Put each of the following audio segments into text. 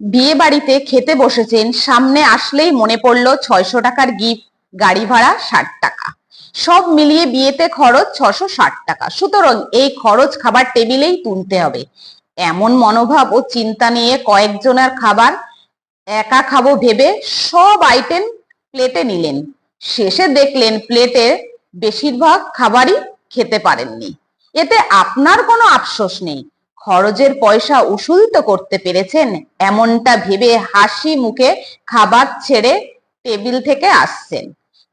বিয়ে বাড়িতে খেতে বসেছেন, সামনে আসলেই মনে পড়ল ছয়শো টাকার গিফট গাড়ি ভাড়া ষাট টাকা। সব মিলিয়ে বিয়েতে খরচ ছশো ষাট টাকা। সুতরাং এই খরচ খাবার টেবিলেই তুলতে হবে। এমন মনোভাব ও চিন্তা নিয়ে কয়েকজনের খাবার একা খাব ভেবে সব আইটেম প্লেটে নিলেন। শেষে দেখলেন প্লেটে বেশিরভাগ খাবারই খেতে পারেননি। এতে আপনার কোনো আফসোস নেই। খরচের পয়সা উসুল তো করতে পেরেছেন, এমনটা ভেবে হাসি মুখে খাবার ছেড়ে টেবিল থেকে আসছেন।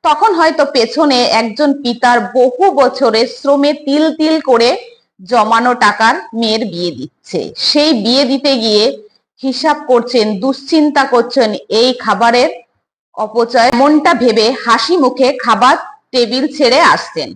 তখন হয়তো পেছনে একজন পিতার বহু বছরের শ্রমে তিল তিল করে জমানো টাকার মেয়ের বিয়ে দিচ্ছে। সেই বিয়ে দিতে গিয়ে হিসাব করছেন, দুশ্চিন্তা করছেন এই খাবারের অপচয়। মনটা ভেবে হাসি মুখে খাবার টেবিল ছেড়ে আসছেন।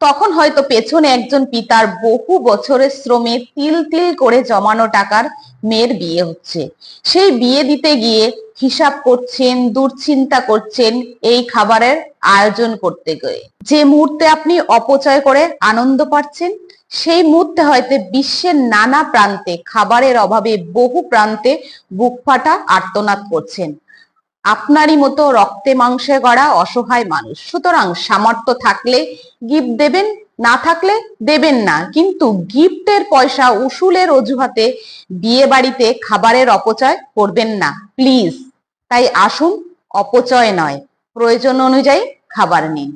তখন হয়তো পেছনে একজন পিতার বহু বছরের শ্রমে তিল তিল করে জমানো টাকার মেয়ের বিয়ে হচ্ছে। সেই বিয়ে দিতে গিয়ে হিসাব করছেন, দুশ্চিন্তা করছেন এই খাবারের আয়োজন করতে গিয়ে। যে মুহূর্তে আপনি অপচয় করে আনন্দ পাচ্ছেন, সেই মুহূর্তে হয়তো বিশ্বের নানা প্রান্তে খাবারের অভাবে বহু প্রান্তে বুক ফাটা আর্তনাদ করছেন। আপনারই মতো রক্তে মাংসে গড়া অসহায় মানুষ। সুতরাং সামর্থ্য থাকলে গিফট দেবেন, না থাকলে দেবেন না। কিন্তু গিফটের পয়সা উসুলের অজুহাতে বিয়ে বাড়িতে খাবারের অপচয় করবেন না। প্লিজ, তাই আসুন, অপচয় নয়। প্রয়োজন অনুযায়ী খাবার নিন।